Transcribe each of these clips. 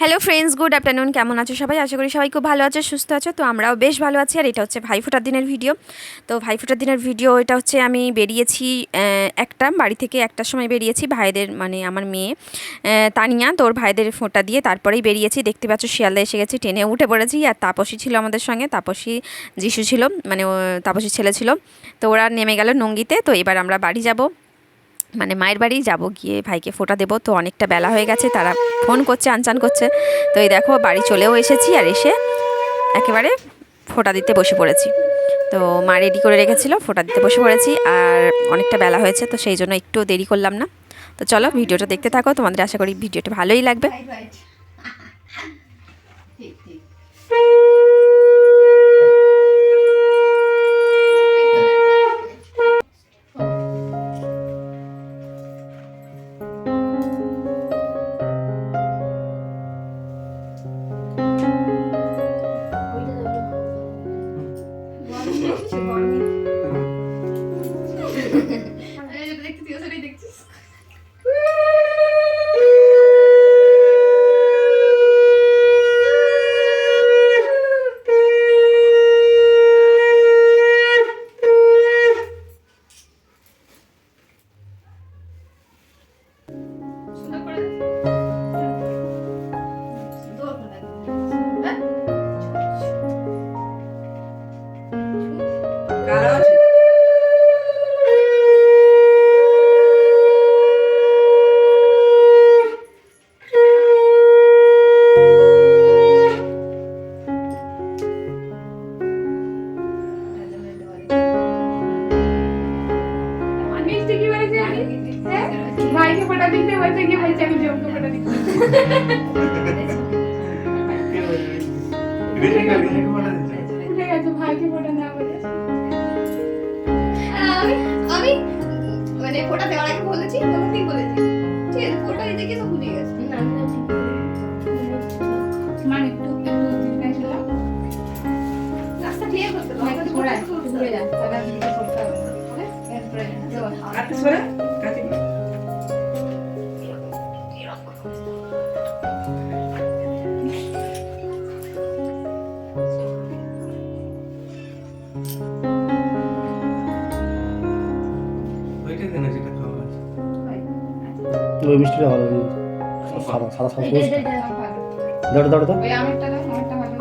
Hello friends good afternoon কেমন আছো সবাই? আশা করি সবাই খুব ভালো আছো, সুস্থ আছো, তো আমরাও বেশ ভালো আছি। আর এটা হচ্ছে ভাইফোঁটার দিনের ভিডিও। তো ভাইফোঁটার দিনের ভিডিও, এটা হচ্ছে আমি বেরিয়েছি একটা বাড়ি থেকে একটার সময় বেরিয়েছি, ভাইদের মানে আমার মেয়ে তানিয়া, তোর ভাইদের ফোঁটা দিয়ে তারপরেই বেরিয়েছি। দেখতে পাচ্ছ শিয়ালদা এসে গেছি, ট্রেনে উঠে পড়েছি। আর তাপসী ছিল আমাদের সঙ্গে, তাপসী যিশু ছিল মানে তাপসী ছেলে ছিল। তো ওরা নেমে গেল নঙ্গিতে, তো এবার আমরা বাড়ি যাব। মানে মায়ের বাড়ি যাব, গিয়ে ভাইকে ফোটা দেবো। তো অনেকটা বেলা হয়ে গেছে, তারা ফোন করছে, আনচান করছে। তো এই দেখো, বাড়ি চলেও এসেছি আর এসে একেবারে ফোটা দিতে বসে পড়েছি। তো মা রেডি করে রেখেছিল, ফোটা দিতে বসে পড়েছি আর অনেকটা বেলা হয়েছে, তো সেই জন্য একটু দেরি করলাম না। তো চলো, ভিডিওটা দেখতে থাকো, তোমাদের আশা করি ভিডিওটা ভালোই লাগবে। হ্যাঁ? ভাইকে ফোটা দিতে বলছে কি বলছে আমি জমকে ফোটা দিতে উঠে গেছে ভাইকে ফোটা না বলে। আমি আমি মানে ফোটা দেওয়ার আগে বলেছি তখন ঠিক বলেছি। ঠিক আছে ফোটা দিতে গিয়ে তো ভুলে গেছি। মানে একটু একটু গেছিলাম রাস্তা ক্লিয়ার করতে হবে আমাকে ফোটা ঘুরে যা তাহলে দিকে করতে হবে। এরপরে ওই মিষ্টিটা ভালো সাদা সাদা সাদা দাঁড়ো দাঁড়ো দাঁড়া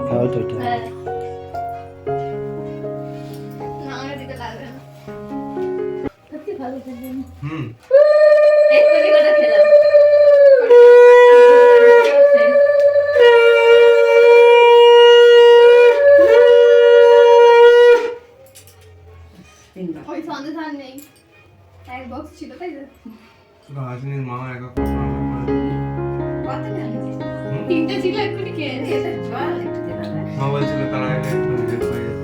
হ্যাঁ ওইটা ওইটা। হ্যাঁ। না আমার দিতে লাগবে না সত্যি ভালো খেলবেন এক কোটি করে খেলাম ওই সন্দেশ আর নেই। এক বক্স ছিল তাই তো? মামা একা তিনটে খেয়ে মা বলছিল তারা একটু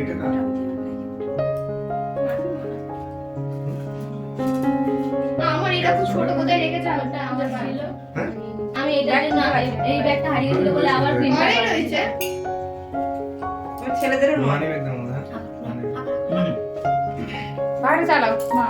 এটা না। আমার এটা তো ছোট কোথায় রেখেছে আমারটা আমার ছিল। হ্যাঁ? আমি এটা না এই ব্যাগটা হারিয়ে দিল বলে আবার প্রিন্ট রয়েছে। মানি ব্যাগ না মানি বাইরে চালাও মা।